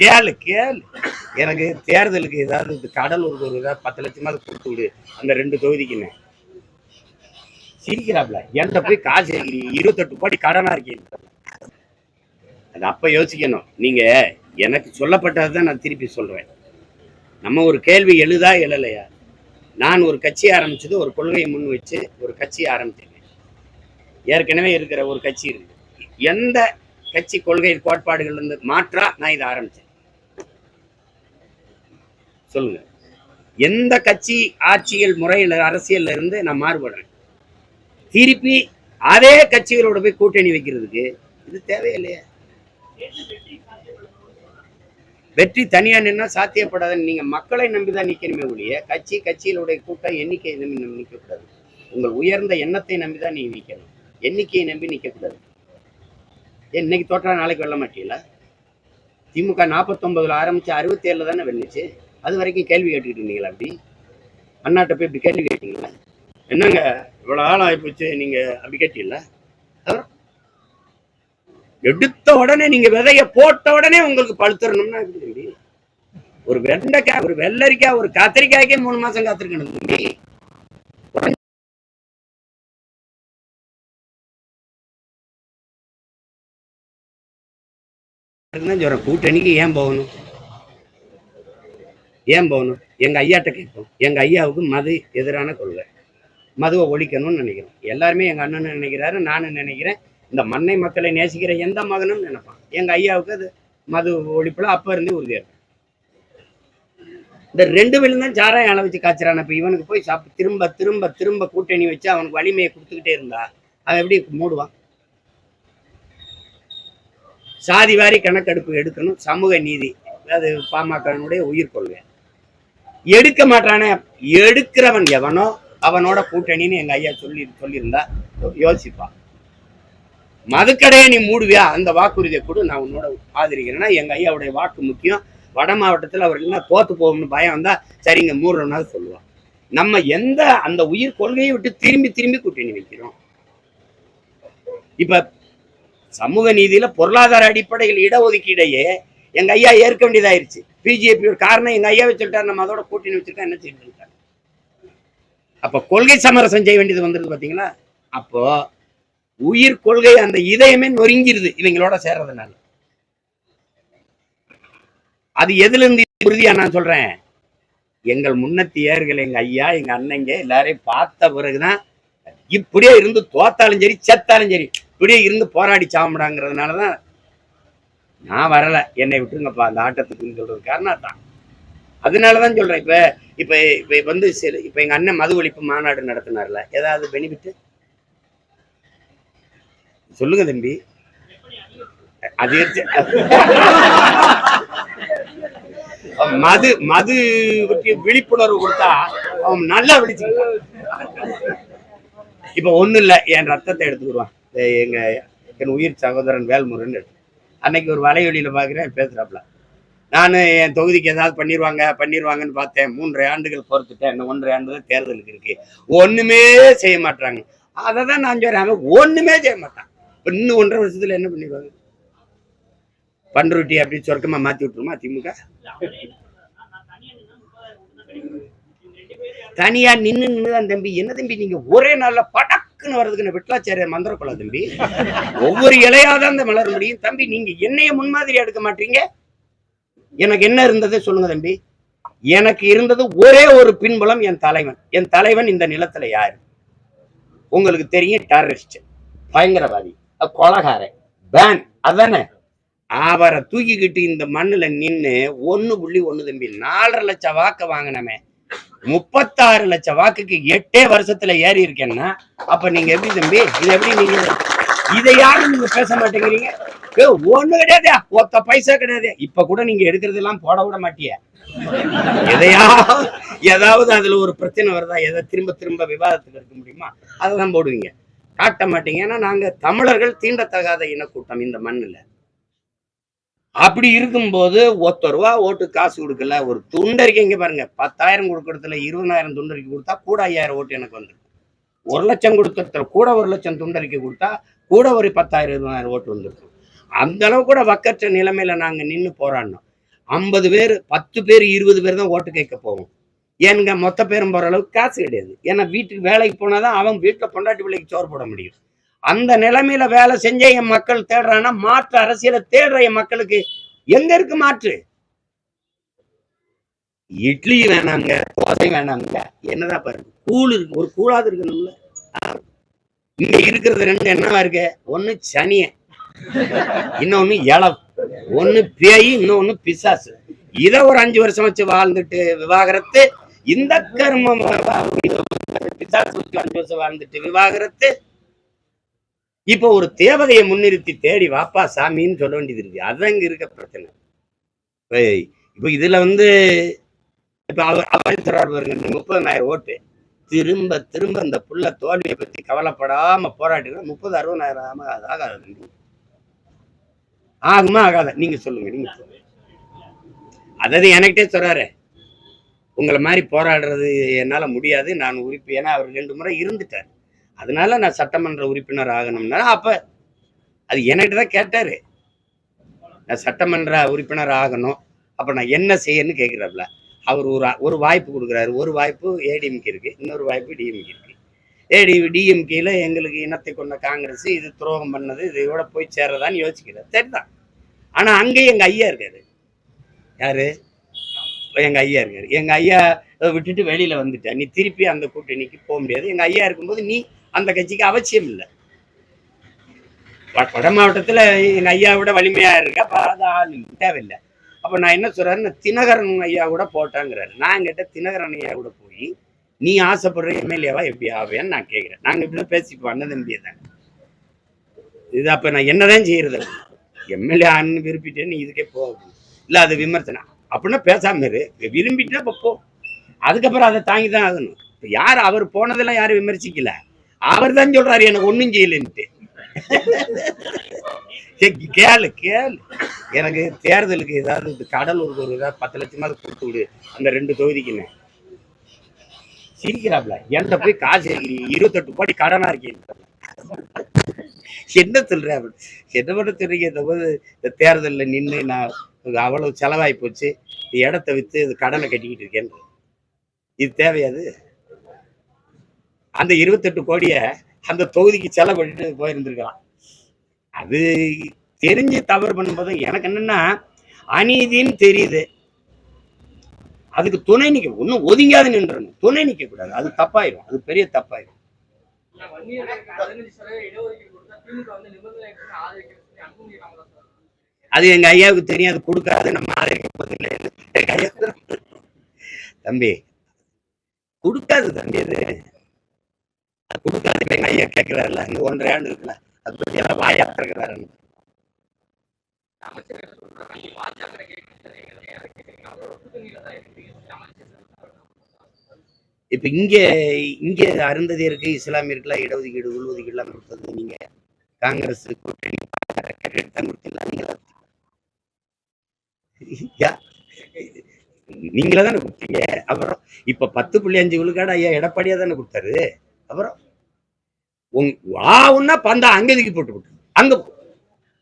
கேளு கேளு. எனக்கு தேர்தலுக்கு ஏதாவது இந்த கடலூருக்கு ஒரு ஏதாவது பத்து லட்சமாவது கொடுத்து விடு. அந்த ரெண்டு தொகுதிக்குன்னு. சிரிக்கிறாப்ல. என்கிட்ட போய் காசு இருக்கிறீங்க இருபத்தெட்டு கோடி கடனா இருக்கீங்க அது அப்ப யோசிக்கணும். நீங்க எனக்கு சொல்லப்பட்டதைதான் நான் திருப்பி சொல்றேன். நம்ம ஒரு கேள்வி எழுதா எழலையா? நான் ஒரு கட்சி ஆரம்பிச்சது ஒரு கொள்கையை முன் வச்சு ஒரு கட்சி ஆரம்பிச்சேன் ஏற்கனவே இருக்கிற ஒரு கட்சி இருக்கு. எந்த கட்சி கொள்கை கோட்பாடுகள் இருந்து மாற்றா நான் இதை ஆரம்பிச்சேன். சொல்லுங்க. எந்த கட்சி ஆட்சியல் முறையில் அரசியல்ல இருந்து நான் மாறுபடுறேன். திருப்பி அதே கட்சிகளோட போய் கூட்டணி வைக்கிறதுக்கு இது தேவையில்லையா. வெற்றி தனியா நின்னா சாத்தியப்படாதுன்னு நீங்க மக்களை நம்பிதான் நிக்கணுமே ஒழிய கட்சி கட்சிகளுடைய கூட்டம் எண்ணிக்கையை நம்பி நம்ம கூடாது உங்கள் உயர்ந்த எண்ணத்தை நம்பிதான் நீங்க நிக்கணும். எண்ணிக்கையை நம்பி நிக்க கூடாது ஏன் இன்னைக்கு தோற்றா நாளைக்கு வெல்ல மாட்டீங்களா? திமுக நாற்பத்தொம்பதில் ஆரம்பித்து அறுபத்தி ஏழுல தானே வெல்லுச்சு. அது வரைக்கும் கேள்வி கேட்டுக்கிட்டு இருந்தீங்களா அப்படி? அண்ணாட்ட போய் இப்படி கேள்வி கேட்டீங்களா? என்னங்க இவ்வளவு ஆள் ஆயிப்போச்சு நீங்க அப்படி கேட்டீங்களா? அப்புறம்? எடுத்த உடனே நீங்க விதைய போட்ட உடனே உங்களுக்கு பழுத்துறணும்னா எப்படி ஒரு வெண்டைக்காய் ஒரு வெள்ளரிக்காய் ஒரு கத்திரிக்காய்க்கே மூணு மாசம் காத்திருக்கணும் தம்பி. தான் சொல்றேன் கூட்டணிக்கு ஏன் போகணும்? ஏன் போகணும்? எங்க ஐயாட்ட கேட்போம். எங்கள் ஐயாவுக்கு மது எதிரான கொள்கை. மதுவை ஒழிக்கணும்னு நினைக்கிறோம். எல்லாருமே எங்க அண்ணன் நினைக்கிறாரு நானும் நினைக்கிறேன். இந்த மண்ணை மக்களை நேசிக்கிற எந்த மகனும் நினைப்பான். எங்க ஐயாவுக்கு அது மது ஒழிப்புல அப்ப இருந்து உறுதியாக இந்த ரெண்டு பேரும் தான் சாராயம் அளவிச்சு காய்ச்சறான். இப்போ இவனுக்கு போய் சாப்பிட்டு திரும்ப திரும்ப திரும்ப கூட்டணி வச்சு அவனுக்கு வலிமையை கொடுத்துக்கிட்டே இருந்தா அவன் எப்படி மூடுவான்? சாதி வாரி கணக்கெடுப்பு எடுக்கணும். சமூக நீதி அது பாமகனுடைய உயிர் கொள்கை. எடுக்க மாட்டானே எடுக்கிறவன் எவனோ அவனோட கூட்டணின்னு எங்க ஐயா சொல்லி சொல்லியிருந்தா யோசிப்பான் மதுக்கடையை நீ மூடுவியா? அந்த வாக்குறுதியை கூட நான் உன்னோட ஆதரிக்கிறேன்னா எங்க ஐயாவுடைய வாக்கு முக்கியம். வட மாவட்டத்தில் அவர் என்ன தோத்து போகும்னு பயம் வந்தா சரிங்க மூடுறோம்னாவது சொல்லுவான் நம்ம எந்த அந்த உயிர் கொள்கையை விட்டு திரும்பி திரும்பி கூட்டணி வைக்கிறோம்? இப்ப சமூக நீதியில பொருளாதார அடிப்படையில் இடஒதுக்கீடையே எங்க ஐயா ஏற்க வேண்டியதாயிருச்சு. பிஜேபி ஒரு காரணம் எங்க ஐயா வச்சுட்டாரு நம்ம அதோட கூட்டணி வச்சிருக்கா என்ன செய்யணும் அப்ப கொள்கை சமரசம் செய்ய வேண்டியது வந்துருது பாத்தீங்களா? அப்போ உயிர் கொள்கை அந்த இதயமே நொறுங்கிருது இவங்களோட சேர்றதுனால. அது எதுல இருந்து உறுதியா நான் சொல்றேன்? எங்கள் முன்னத்தியர்கள் எங்க ஐயா எங்க அண்ணங்க எல்லாரையும் பார்த்த பிறகுதான். இப்படியே இருந்து தோத்தாலும் சரி செத்தாலும் சரி இப்படியே இருந்து போராடி சாப்பிடாங்கிறதுனாலதான் நான் வரல. என்னை விட்டுருங்கப்பா அந்த ஆட்டத்துக்குன்னு சொல்றது காரணம் தான் அதனாலதான் சொல்றேன் இப்ப இப்ப இப்ப வந்து சரி இப்ப எங்க அண்ணன் மது ஒழிப்பு மாநாடு நடத்தினார்ல ஏதாவது பெனிஃபிட் சொல்லுங்க தம்பி. அது மது மது பற்றி விழிப்புணர்வு கொடுத்தா அவன் நல்லா விழிச்சு இப்ப ஒண்ணும் இல்ல என் ரத்தத்தை எடுத்துக்கிடுவான். எங்க என் உயிர் சகோதரன் வேல்முருன்னு அன்னைக்கு ஒரு வலையொலியில் பாக்குறேன் பேசுறாப்புல நான் என் தொகுதிக்கு ஏதாவது பண்ணிடுவாங்க பண்ணிடுவாங்கன்னு பார்த்தேன். மூன்றரை ஆண்டுகள் பொறுத்துட்டேன். இன்னும் ஒன்றரை ஆண்டு தான் தேர்தலுக்கு இருக்கு. ஒண்ணுமே செய்ய மாட்டாங்க அதை தான் நான் சொல்கிறேன் ஒன்றுமே செய்ய மாட்டான். இன்னும் ஒன்றரை வருஷத்துல என்ன பண்ணிடுவாங்க பண்ருட்டி அப்படி சொர்க்கமா மாத்தி விட்டுருமா திமுக? தனியா நின்னு தான் தம்பி. என்ன தம்பி? நீங்க ஒரே நாள்ல டக்குன்னு வர்றதுக்கு விட்டலாச்சாரியர் மந்திர கொள்ள தம்பி? ஒவ்வொரு இலையாதான் அந்த மலர் முடியும். தம்பி நீங்க என்னைய முன்மாதிரி எடுக்க மாட்டீங்க? எனக்கு என்ன இருந்தது சொல்லுங்க தம்பி. எனக்கு இருந்தது ஒரே ஒரு பின்புலம் என் தலைவன். என் தலைவன் இந்த நிலத்துல யாரு? உங்களுக்கு தெரியும் டெரரிஸ்ட் பயங்கரவாதி அஹ் கொலகாரன் பேன் அதானே? அவரை தூக்கிக்கிட்டு இந்த மண்ணுல நின்று ஒன்னு புள்ளி ஒண்ணு தம்பி நாலரை லட்சம் வாக்க வாங்கினமே முப்பத்தாறு லட்சம் வாக்குக்கு எட்டே வருஷத்துல ஏறி இருக்கேன்னா அப்ப நீங்க எப்படி தம்பி இது எப்படி நீங்க இதை யாரும் நீங்க பேச மாட்டேங்கிறீங்க? ஒண்ணு கிடையாது. ஒத்த பைசா கிடையாது. இப்ப கூட நீங்க எடுக்கிறதெல்லாம் போட விட மாட்டிய. எதையா ஏதாவது அதுல ஒரு பிரச்சனை வருதா எதை திரும்ப திரும்ப விவாதத்துக்கு எடுக்க முடியுமா? அதை தான் போடுவீங்க. காட்ட மாட்டீங்க. ஏன்னா நாங்க தமிழர்கள் தீண்டத்தகாத இனக்கூட்டம் இந்த மண்ணுல. அப்படி இருக்கும்போது ஒத்த ரூபா ஓட்டு காசு கொடுக்கல ஒரு துண்டறிக்கை இங்க பாருங்க பத்தாயிரம் கொடுக்கறதுல இருபதாயிரம் துண்டறிக்கை கொடுத்தா கூட ஐயாயிரம் ஓட்டு எனக்கு வந்துருக்கு. ஒரு லட்சம் கொடுக்கறதுல கூட ஒரு லட்சம் துண்டறிக்கை கொடுத்தா கூட ஒரு பத்தாயிரம் இருபதாயிரம் ஓட்டு வந்திருக்கும் அந்த அளவு கூட வக்கற்ற நிலைமையில நாங்க நின்று போராடினோம். ஐம்பது பேர் பத்து பேர் இருபது பேர் தான் ஓட்டு கேட்க போவோம். ஏனுங்க மொத்த பேரும் போற அளவுக்கு காசு கிடையாது. ஏன்னா வீட்டுக்கு வேலைக்கு போனாதான் அவன் வீட்டுல பொண்டாட்டி பிள்ளைக்கு சோறு போட முடியும். அந்த நிலைமையில வேலை செஞ்ச என் மக்கள் தேடுறான்னா மாற்று அரசியலை தேடுற என் மக்களுக்கு எங்க இருக்கு மாற்று? இட்லி வேணாங்க தோசை வேணாங்க. என்னதான் பாருங்க கூழ் இருக்கு ஒரு கூழாவது இருக்கணும்ல. இங்க இருக்கிறது ரெண்டு என்னவா இருக்கு? ஒண்ணு சனிய இன்னொன்னு இளம் ஒண்ணு பேய் இன்னொன்னு பிசாசு. இத ஒரு அஞ்சு வருஷம் வச்சு வாழ்ந்துட்டு விவாகரத்து இந்த கர்மம் பிசாசு வச்சு அஞ்சு வருஷம் வாழ்ந்துட்டு விவாகரத்து இப்போ ஒரு தேவதையை முன்னிறுத்தி தேடி வாப்பா சாமின்னு சொல்ல வேண்டியது இருக்கு. அதுதான் இங்க இருக்க பிரச்சனை. இப்போ இதுல வந்து இப்போ அவர் அவர் சொல்றாரு பாருங்க முப்பதனாயிரம் ஓட்டு. திரும்ப திரும்ப அந்த புள்ள தோல்வியை பத்தி கவலைப்படாம போராட்டினா முப்பது அறுபதாயிரம் ஆமா ஆகாது. ஆகுமா ஆகாத? நீங்க சொல்லுங்க நீங்க அதாவது எனக்கிட்டே சொல்றாரு உங்களை மாதிரி போராடுறது என்னால முடியாது நான் உறுப்பு ஏன்னா அவர் ரெண்டு முறை இருந்துட்டார். அதனால நான் சட்டமன்ற உறுப்பினர் ஆகணும்னா அப்போ அது என்கிட்ட தான் கேட்டாரு. நான் சட்டமன்ற உறுப்பினர் ஆகணும். அப்போ நான் என்ன செய்யணும்னு கேட்குறாப்புல அவர் ஒரு ஒரு வாய்ப்பு கொடுக்குறாரு. ஒரு வாய்ப்பு ஏடிஎம்கே இருக்குது இன்னொரு வாய்ப்பு டிஎம்கே இருக்கு. ஏடி டிஎம்கேயில் எங்களுக்கு இனத்தை கொண்ட காங்கிரஸ் இது துரோகம் பண்ணது இதோட போய் சேர்றதான்னு யோசிக்கிறார். சரிதான். ஆனால் அங்கே எங்கள் ஐயா இருக்காரு. யார்? எங்கள் ஐயா இருக்காரு. எங்கள் ஐயா விட்டுட்டு வெளியில் வந்துட்டேன் நீ திருப்பி அந்த கூட்டணிக்கு போக முடியாது. எங்கள் ஐயா இருக்கும்போது நீ அந்த கட்சிக்கு அவசியம் இல்லை. வட மாவட்டத்துல எங்கள் ஐயா விட வலிமையாக இருக்க? அப்ப ஆள் தேவையில்லை. அப்போ நான் என்ன சொல்கிறேன்னு தினகரன் ஐயா கூட போட்டாங்கிறாரு. நான் கிட்ட தினகரன் ஐயா கூட போய் நீ ஆசைப்படுற எம்எல்ஏவா எப்படி ஆவேன்னு நான் கேட்குறேன் நாங்க இப்படி பேசிப்போம் அண்ணன் தம்பியை தாங்க இது அப்ப நான் என்னதான் செய்யறது? எம்எல்ஏ ஆன்னு விரும்பிட்டே நீ இதுக்கே போகும் இல்ல அது விமர்சனம். அப்படின்னா பேசாம இரு. விரும்பிட்டா தான் போ. அதுக்கப்புறம் அதை தாங்கி தான் ஆகணும். இப்ப யார் அவர் போனதெல்லாம் யாரும் விமர்சிக்கல. அவர் தான் சொல்றாரு எனக்கு ஒன்னும் செய்யலன்ட்டு. சரி, கேளு கேளு. எனக்கு தேர்தலுக்கு ஏதாவது இந்த கடலூருக்கு ஒரு ஏதாவது பத்து லட்சமாவது கொடுத்து விடு அந்த ரெண்டு தொகுதிக்குன்னு. சிரிக்கிறாப்ல. என்கிட்ட போய் காசு இருபத்தெட்டு கோடி கடனா இருக்கீங்க என்ன சொல்ற என்ன பண்ண சொல்றீங்க? இந்த போது இந்த தேர்தல்ல நின்று நான் அவ்வளவு செலவாகி போச்சு இடத்த வித்து இது கடனை கட்டிக்கிட்டு இருக்கேன். இது தேவையாது அந்த இருபத்தெட்டு கோடிய அந்த தொகுதிக்கு செலவு பண்ணிட்டு போயிருந்திருக்கலாம். அது தெரிஞ்சு தவறு பண்ணும்போது எனக்கு என்னன்னா அநீதின்னு தெரியுது. அதுக்கு துணை நிக்க ஒன்னும் ஒதுங்காது நின்றணும் துணை நிக்க கூடாது அது தப்பாயிரும். அது பெரிய அவர்கள் அது எங்க ஐயாவுக்கு தெரியும். அது கொடுக்காது. நம்ம ஆதரிக்க தம்பி கொடுக்காது தம்பி அது. கொடுக்காது இப்ப ஐயா கேட்கிறாருல இந்த ஒன்றரை ஆண்டு இருக்குல்ல அது பத்தி எல்லாம் வாயா இருக்கிறாரு இப்ப இங்க இங்க அருந்ததி அருந்ததியருக்கு இஸ்லாமியருக்குலாம் இடஒதுக்கீடு உள்ஒதுக்கீடு எல்லாம் கொடுத்தது நீங்க. காங்கிரஸ் கூட்டணி தான் கொடுத்தீங்களா? நீங்களா யா- நீங்களா தானே கொடுத்தீங்க. அப்புறம் இப்ப பத்து புள்ளி அஞ்சு விழுக்காடு ஐயா எடப்பாடியா தானே கொடுத்தாரு. அப்புறம் உங் ஆவுன்னா பந்தா அங்கதிக்கு போட்டு விட்டு அங்க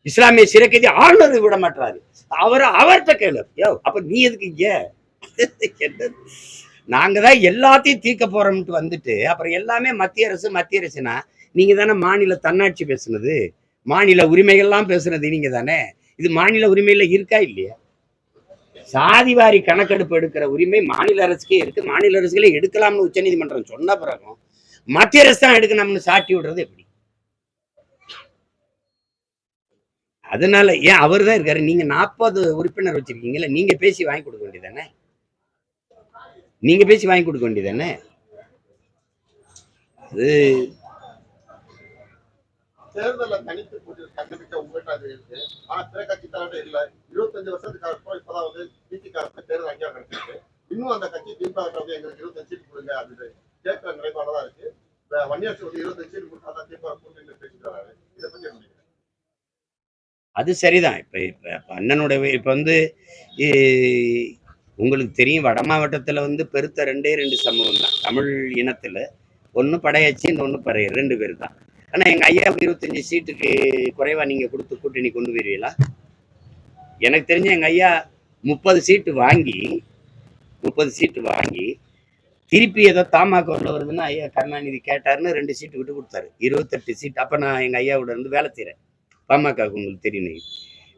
இஸ்லாமிய சிறைக்கைதி ஆளுநர் விட மாட்டாரு அவரை அவர்கிட்ட கேளு. யோ அப்ப நீ எதுக்கு இங்க? நாங்க தான் எல்லாத்தையும் தீர்க்க போறோம்ட்டு வந்துட்டு அப்புறம் எல்லாமே மத்திய அரசு மத்திய அரசுனா நீங்க தானே மாநில தன்னாட்சி பேசுனது. மாநில உரிமைகள்லாம் பேசுனது நீங்க தானே. இது மாநில உரிமையில இருக்கா இல்லையா? சாதிவாரி கணக்கெடுப்பு எடுக்கிற உரிமை மாநில அரசுக்கே இருக்கு. மாநில அரசுகளே எடுக்கலாம்னு உச்சநீதிமன்றம் சொன்ன பிறகும் மத்திய அரசு தான் எடுக்கணும்னு சாட்டி விடுறது எப்படி? அதனால ஏன் அவர் தான் இருக்காரு? நீங்க நாற்பது உறுப்பினர் வச்சிருக்கீங்கல்ல நீங்க பேசி வாங்கி கொடுக்க வேண்டியதானே நீங்க பேசி வாங்கி கொடுக்க வேண்டியதானே அது தேர்தல தனித்து கண்டுபிடிக்க உங்ககிட்ட அது இருக்கு. ஆனா பிற கட்சி தலைவர் இல்ல. இருபத்தஞ்சு வருஷத்துக்கு அப்புறம் இப்பதான் வந்து அரசு தேர்தல் அங்கீகாரம் கிடைச்சிருக்கு. இன்னும் அந்த கட்சி திமுக எங்களுக்கு இருபத்தஞ்சு கொடுங்க அது கேட்கிற நிலைப்பாடு இருக்கு. அது சரிதான். இப்ப இப்ப அண்ணனுடைய இப்போ இப்ப வந்து உங்களுக்கு தெரியும் வட மாவட்டத்துல வந்து பெருத்த ரெண்டே ரெண்டு சமூகம் தான். தமிழ் இனத்துல ஒண்ணு படையாச்சி ஒண்ணு பறைய ரெண்டு பேர் தான். ஆனா எங்க ஐயாவுக்கு இருபத்தஞ்சு சீட்டுக்கு குறைவா நீங்க கொடுத்து கூட்டணி கொண்டு வருவீங்களா எனக்கு தெரிஞ்ச எங்க ஐயா முப்பது சீட்டு வாங்கி முப்பது சீட்டு வாங்கி திருப்பி ஏதோ தாமாக உள்ள வருதுன்னா ஐயா கருணாநிதி கேட்டாருன்னு ரெண்டு சீட்டு விட்டு கொடுத்தாரு. இருபத்தெட்டு சீட் அப்போ நான் எங்கள் ஐயாவோட இருந்து வேலை செய்கிறேன் பாமகவுக்கு உங்களுக்கு தெரியும்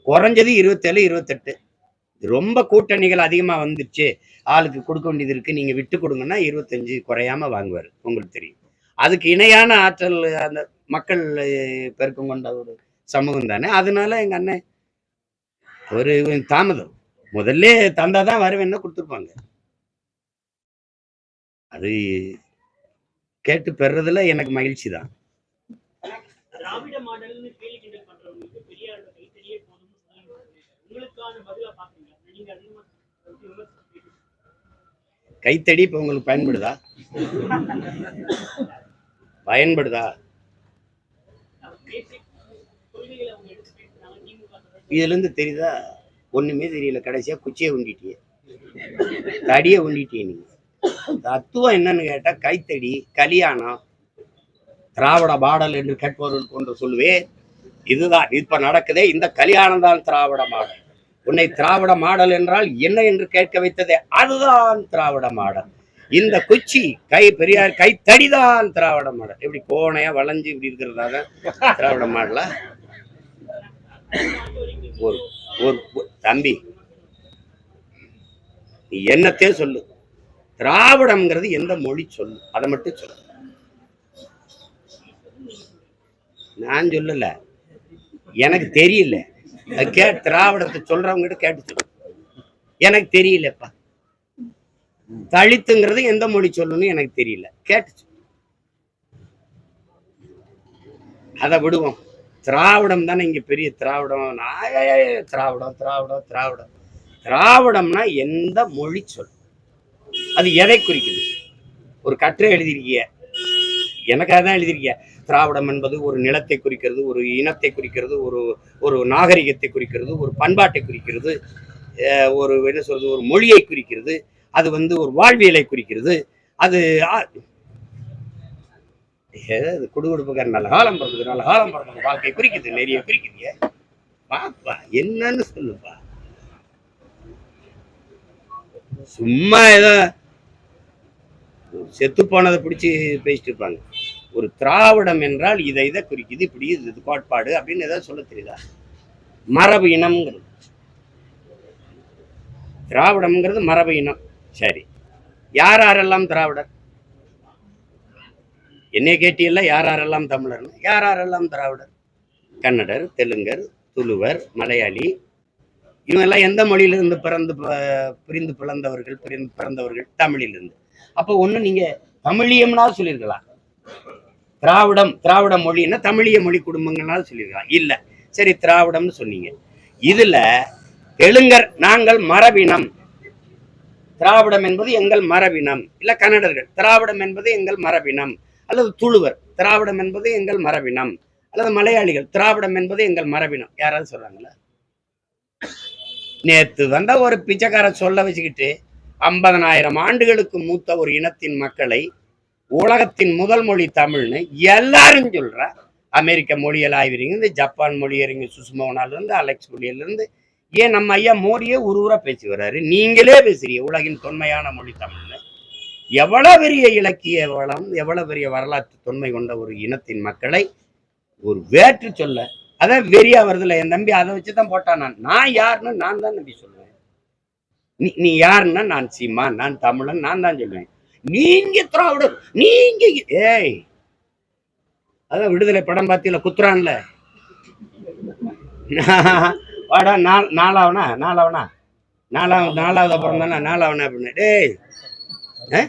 குறைஞ்சது இருபத்தேழு இருபத்தெட்டு. ரொம்ப கூட்டணிகள் அதிகமா வந்துச்சு ஆளுக்கு கொடுக்க வேண்டியது இருக்கு. நீங்க விட்டு கொடுங்கன்னா இருபத்தஞ்சு குறையாம வாங்குவார். உங்களுக்கு தெரியும். அதுக்கு இணையான ஆற்றல் அந்த மக்கள் பெருக்கம் கொண்ட ஒரு சமூகம் தானே. அதனால எங்க அண்ணன் ஒரு தாமதம். முதல்ல தந்தாதான் வருவேன்னு கொடுத்துருப்பாங்க. அது கேட்டு பெறதுல எனக்கு மகிழ்ச்சி தான். கைத்தடி இப்போ உங்களுக்கு பயன்படுதா? பயன்படுதா? பேசிக் கொள்கைகளை அவங்க எடுத்து பேசுறாங்க. திமுக தொடர்ந்து இதுல இருந்து தெரியுதா? ஒண்ணுமே தெரியல. கடைசியா குச்சியை உண்டிட்டியே தடியை உண்டிட்டியே நீங்க. தத்துவம் என்னன்னு கேட்டா கைத்தடி கல்யாணம் திராவிட பாடல் என்று கேட்பவர்கள் கொண்டு சொல்லுவேன் இதுதான். இப்ப நடக்குதே. இந்த கல்யாணம் தான் திராவிட மாடல். உன்னை திராவிட மாடல் என்றால் என்ன என்று கேட்க வைத்ததே? அதுதான் திராவிட மாடல். இந்த குச்சி கை பெரியார் கைத்தடிதான் திராவிட மாடல். இப்படி கோணையா வளைஞ்சு இப்படி இருக்கிறதா தான் திராவிட மாடலா? ஒரு ஒரு- தம்பி நீ என்னத்தே சொல்லு. திராவிடம்ங்கிறது எந்த மொழி சொல்லு? அதை மட்டும் சொல்லு. நான் சொல்லல. எனக்கு தெரியல. அது கே திராவிடத்தை சொல்றவங்க கேட்டு சொல்லு. எனக்கு தெரியலப்பா. தலித்துங்கிறது எந்த மொழி சொல்லணும்னு எனக்கு தெரியல. கேட்டுச்சு அதை விடுவோம். திராவிடம் தானே இங்க பெரிய திராவிடம். திராவிடம் திராவிடம் திராவிடம். திராவிடம்னா எந்த மொழி சொல் அது எதை குறிக்குது? ஒரு கட்டுரை எழுதியிருக்கிய. எனக்காக தான் எழுதியிருக்கிய. திராவிடம் என்பது ஒரு நிலத்தை குறிக்கிறது ஒரு இனத்தை குறிக்கிறது ஒரு ஒரு நாகரிகத்தை குறிக்கிறது ஒரு பண்பாட்டை குறிக்கிறது ஒரு என்ன சொல்றது ஒரு மொழியை குறிக்கிறது அது வந்து ஒரு வாழ்வியலை குறிக்கிறது. அது ஏதாவது குடுகுடுப்புக்கார நல்ல காலம் பிறகுது நல்ல காலம் பிறகு வாழ்க்கை குறிக்குது நிறைய குறிக்குது பாப்பா என்னன்னு சொல்லுப்பா. சும்மா ஏதோ செத்து போனதை பிடிச்சி பேசிட்டு இருப்பாங்க. ஒரு திராவிடம் என்றால் இதை இதை குறிக்குது இப்படி இது கோட்பாடு அப்படின்னு ஏதாவது சொல்ல தெரியுதா? மரபு இனம்ங்கிறது. திராவிடம்ங்கிறது மரபு இனம். சரி. யார் யாரெல்லாம் திராவிடர்? என்னை கேட்டியல்ல யார் யாரெல்லாம் தமிழர்னு? யார் யாரெல்லாம் திராவிடர்? கன்னடர் தெலுங்கர் துளுவர் மலையாளி இவங்கெல்லாம் எந்த மொழியிலிருந்து பிறந்து பிரிந்து பிறந்தவர்கள் பிரிந்து பிறந்தவர்கள்? தமிழிலிருந்து. அப்போ ஒண்ணு நீங்க தமிழியம்னா சொல்லியிருக்கலாம். திராவிடம் திராவிட மொழின்னா தமிழிய மொழி குடும்பங்கள்னாலும் சொல்லியிருக்கலாம். இல்ல. சரி திராவிடம்னு சொன்னீங்க. இதுல தெலுங்கர் நாங்கள் மரபினம். திராவிடம் என்பது எங்கள் மரபினம். இல்ல கன்னடர்கள் திராவிடம் என்பது எங்கள் மரபினம். அல்லது துளுவர் திராவிடம் என்பது எங்கள் மரபினம். அல்லது மலையாளிகள் திராவிடம் என்பது எங்கள் மரபினம். யாராவது சொல்றாங்களா? நேற்று வந்த ஒரு பிச்சைக்கார சொல்ல வச்சுக்கிட்டு ஐம்பதனாயிரம் ஆண்டுகளுக்கு மூத்த ஒரு இனத்தின் மக்களை உலகத்தின் முதல் மொழி தமிழ்னு எல்லாரும் சொல்றா. அமெரிக்க மொழியல் ஆய்வறிங்க ஜப்பான் மொழியறிஞர் சுஷ்மோனாலிருந்து அலெக்ஸ் மொழியிலேருந்து. ஏன் நம்ம ஐயா மோடியே ஒரு பேசி வர்றாரு? நீங்களே பேசுறீங்க உலகின் தொன்மையான மொழி தமிழ்னு. எவ்வளவு பெரிய இலக்கிய வளம் எவ்வளவு பெரிய வரலாற்று தொன்மை கொண்ட ஒரு இனத்தின் மக்களை ஒரு வேற்று சொல்ல அதான் வெறியா வருதுல என் தம்பி அதை வச்சுதான் போட்டான் நான். நான் யாருன்னு நான் தான் நம்பி சொல்லுவேன். நீ நீ யாருன்னா நான் சீமா நான் தமிழன் நான் தான் சொல்லுவேன். நீங்க திராவிடர் நீங்க ஏய் அதான் விடுதலை படம் பார்த்தீங்களா குத்துறான்ல. வாடா நாள் நாலாவனா நாலாவனா நாலாவது நாலாவது அப்புறம் தானே நாலாவனா அப்படின்னு. டேய் ஆ?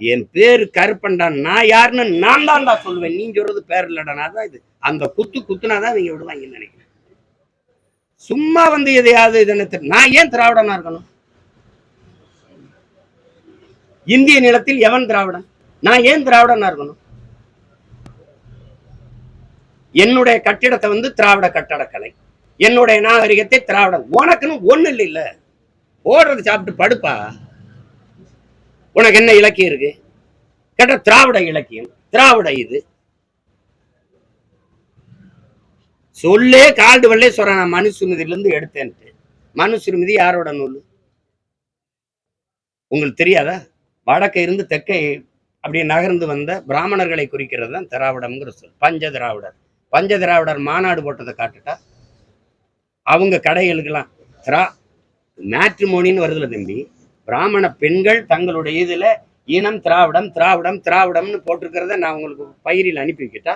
என் பேர் கருப்பன்டா நான் யாருன்னு நான் தான்டா சொல்லுவேன். நீ சொல்றது பேர் இல்லடா நான் தான் இது. அந்த குத்து குத்துனாதான் நீங்க விடுவாங்கன்னு நினைக்கிறேன். சும்மா வந்து எதையாவது இதனை நான் ஏன் திராவிடனா இருக்கணும்? இந்திய நிலத்தில் எவன் திராவிடன்? நான் ஏன் திராவிடனா இருக்கணும்? என்னுடைய கட்டிடத்தை வந்து திராவிட கட்டடக்கலை. என்னுடைய நாகரிகத்தை திராவிடம் உனக்குன்னு ஒண்ணு இல்லை. இல்ல ஓடுறது சாப்பிட்டு படுப்பா. உனக்கு என்ன இலக்கியம் இருக்கு? கேட்ட திராவிட இலக்கியம். திராவிட இது. சொல்லே கால்டு வல்லே சொல்றேன் நான் மனுசுமிதில இருந்து எடுத்தேன்ட்டு. மனுசுமிதி யாரோட நூல்? உங்களுக்கு தெரியாதா? வடக்கை இருந்து தெற்கை அப்படியே நகர்ந்து வந்த பிராமணர்களை குறிக்கிறது தான் திராவிடம்ங்கிற சொல். பஞ்ச திராவிடர். பஞ்ச திராவிடர் மாநாடு போட்டதை காட்டுட்டா? அவங்க கடைகளுக்கெல்லாம் திரா மேட்ரிமோனின்னு வருதுல தம்பி. பிராமண பெண்கள் தங்களுடைய இதுல இனம் திராவிடம் திராவிடம் திராவிடம்னு போட்டிருக்கிறத நான் உங்களுக்கு பயிரில் அனுப்பி வைக்கட்டா?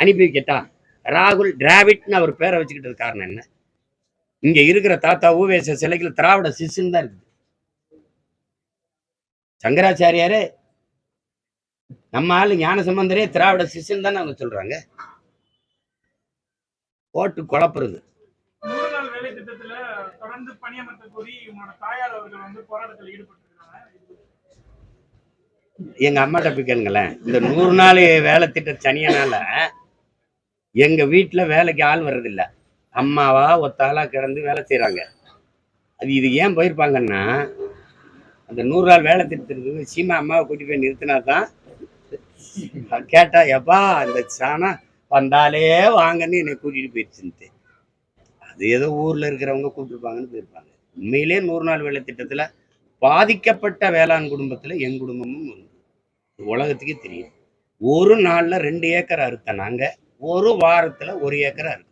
அனுப்பி வைக்கட்டா? ராகுல் டிராவிட்னு அவர் பேரை வச்சுக்கிட்டது காரணம் என்ன? இங்க இருக்கிற தாத்தா ஊவேச சிலைகள் திராவிட சிசுன்னு தான் இருக்குது. சங்கராச்சாரியாரே நம்ம ஆள் ஞான சம்பந்தரே திராவிட சிசுன்னு தானே அவங்க சொல்றாங்க. போட்டு குழப்புறது நூறு நாள் வேலை திட்டத்துல தொடர்ந்து பணியமர்த்த கோரி உங்களோட தாயார் அவர்கள் வந்து போராட்டத்தில் ஈடுபட்டிருக்காங்க. எங்க அம்மாட்ட போய் கேளுங்களேன். இந்த நூறு நாள் வேலை திட்ட சனியனால எங்க வீட்டுல வேலைக்கு ஆள் வர்றதில்ல. அம்மாவா ஒத்தாளா கிடந்து வேலை செய்யறாங்க அது இது ஏன் போயிருப்பாங்கன்னா அந்த நூறு நாள் வேலை திட்டத்துக்கு சீமா அம்மாவை கூட்டி போய் நிறுத்தினா தான் கேட்டா எப்பா அந்த சாணம் வந்தாலே வாங்கன்னு என்னை கூட்டிட்டு போயிடுச்சுன்ட்டு அது ஏதோ ஊர்ல இருக்கிறவங்க கூப்பிட்டுருப்பாங்கன்னு போயிருப்பாங்க. உண்மையிலே நூறு நாள் வேலை திட்டத்துல பாதிக்கப்பட்ட வேளாண் குடும்பத்துல என் குடும்பமும் ஒன்று. உலகத்துக்கே தெரியும். ஒரு நாள்ல ரெண்டு ஏக்கர் அறுத்த நாங்க. ஒரு வாரத்துல ஒரு ஏக்கர் அறுத்தோம்.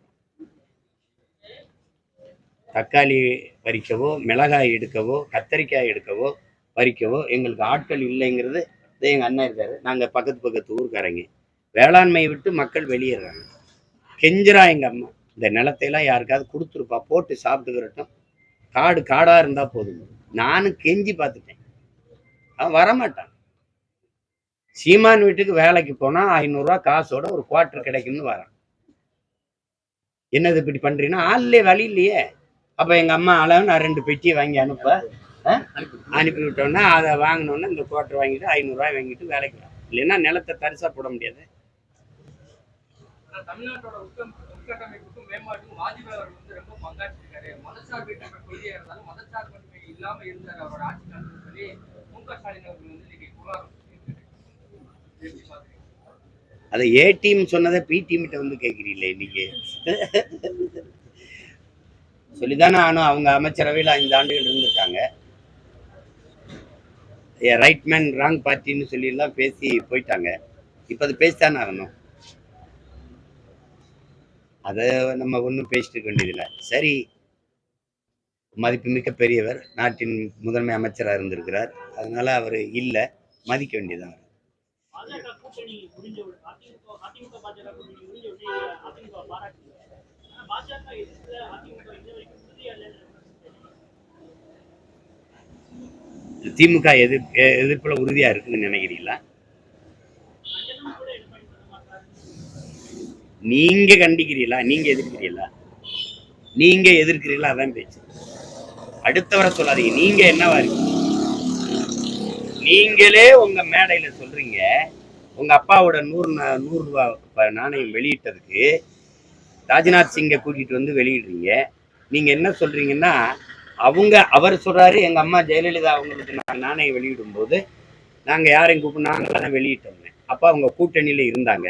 தக்காளி பறிக்கவோ மிளகாய் எடுக்கவோ கத்தரிக்காய் எடுக்கவோ பறிக்கவோ எங்களுக்கு ஆட்கள் இல்லைங்கிறது இது எங்க அண்ணன் இருக்காரு. நாங்க பக்கத்து பக்கத்து ஊருக்காரங்க. வேளாண்மையை விட்டு மக்கள் வெளியேறாங்க. கெஞ்சுறா எங்க அம்மா. இந்த நிலத்தையெல்லாம் யாருக்காவது கொடுத்துருப்பா போட்டு சாப்பிட்டுக்கிறட்டும். காடு காடா இருந்தா போதும். நானும் கெஞ்சி பார்த்துட்டேன். அவன் வரமாட்டான். சீமான் வீட்டுக்கு வேலைக்கு போனா ஐநூறுரூவா காசோட ஒரு குவார்டர் கிடைக்கும்னு வரான். என்னது இப்படி பண்றீங்கன்னா ஆள்லே வழி இல்லையே. அப்போ எங்க அம்மா அளவு நான் ரெண்டு பெட்டியை வாங்கி அனுப்ப. அனுப்பி விட்டோன்னா அதை வாங்கினோன்னா இந்த குவார்டர் வாங்கிட்டு ஐநூறுரூவா வாங்கிட்டு வேலைக்கு இல்லைன்னா நிலத்தை தரிசா போட முடியாது. தமிழ்நாட்டோட உள்கட்டமைப்புக்கும் மேம்பாட்டுக்கும் வாஜ்பாய் அவர்கள் வந்து ரொம்ப பங்காற்றிருக்காரு. மதசார்பு என்ற கொள்கையா இருந்தாலும் மதசார்பு இல்லாம இருந்தார் அவரோட ஆட்சி காலத்தில். சொல்லி மு க ஸ்டாலின் அவர்கள் வந்து இன்னைக்கு புகாரம் அதை ஏ டீம் சொன்னதை பி டீம் கிட்ட வந்து கேட்குறீங்களே இன்னைக்கு? சொல்லிதானே ஆனும் அவங்க அமைச்சரவையில் ஐந்து ஆண்டுகள் இருந்திருக்காங்க. ரைட் மேன் ராங் பார்ட்டின்னு சொல்லி பேசி போயிட்டாங்க. இப்போ அது பேசித்தானே ஆகணும்? அதை நம்ம ஒன்றும் பேசிட்டு இருக்க வேண்டியதில்லை. சரி. மதிப்புமிக்க பெரியவர் நாட்டின் முதன்மை அமைச்சராக இருந்திருக்கிறார். அதனால அவர் இல்லை மதிக்க வேண்டியதான் திமுக கூட்டணி முடிஞ்ச உடனே இருக்குன்னு நினைக்கிறீங்களா பாஜக கூட்டணி முடிஞ்ச உடனே அதிமுக பாராட்டுங்க ஆனா பாஜக எதிர்த்து அதிமுக இன்ன வரைக்கும் உறுதியா இல்லைன்னு திமுக எதிர் எ- எதிர்ப்புல உறுதியா இருக்குன்னு நினைக்கிறீங்களா அஞ்சனும் கூட எடப்பாடி சொல்ல மாட்டாரு நீங்க கண்டிக்கிறீங்களா நீங்க எதிர்க்கிறீங்களா நீங்க எதிர்க்கிறீங்களா அதான் பேச்சு. அடுத்தவரை சொல்லாதீங்க. நீங்க என்னவா இருக்கீங்க? நீங்களே உங்க மேடையில சொல்றீங்க. உங்க அப்பாவோட நூறு நா- நூறு ரூபா நாணயம் வெளியிட்டதுக்கு ராஜ்நாத் சிங்கை கூட்டிட்டு வந்து வெளியிடுறீங்க. நீங்க என்ன சொல்றீங்கன்னா அவங்க அவர் சொல்றாரு எங்க அம்மா ஜெயலலிதா அவங்களுக்கு நான் நாணயம் வெளியிடும் போது நாங்க யாரையும் கூப்பிட்டு நாங்க தான் வெளியிட்டோங்க அப்பா அவங்க கூட்டணியில இருந்தாங்க.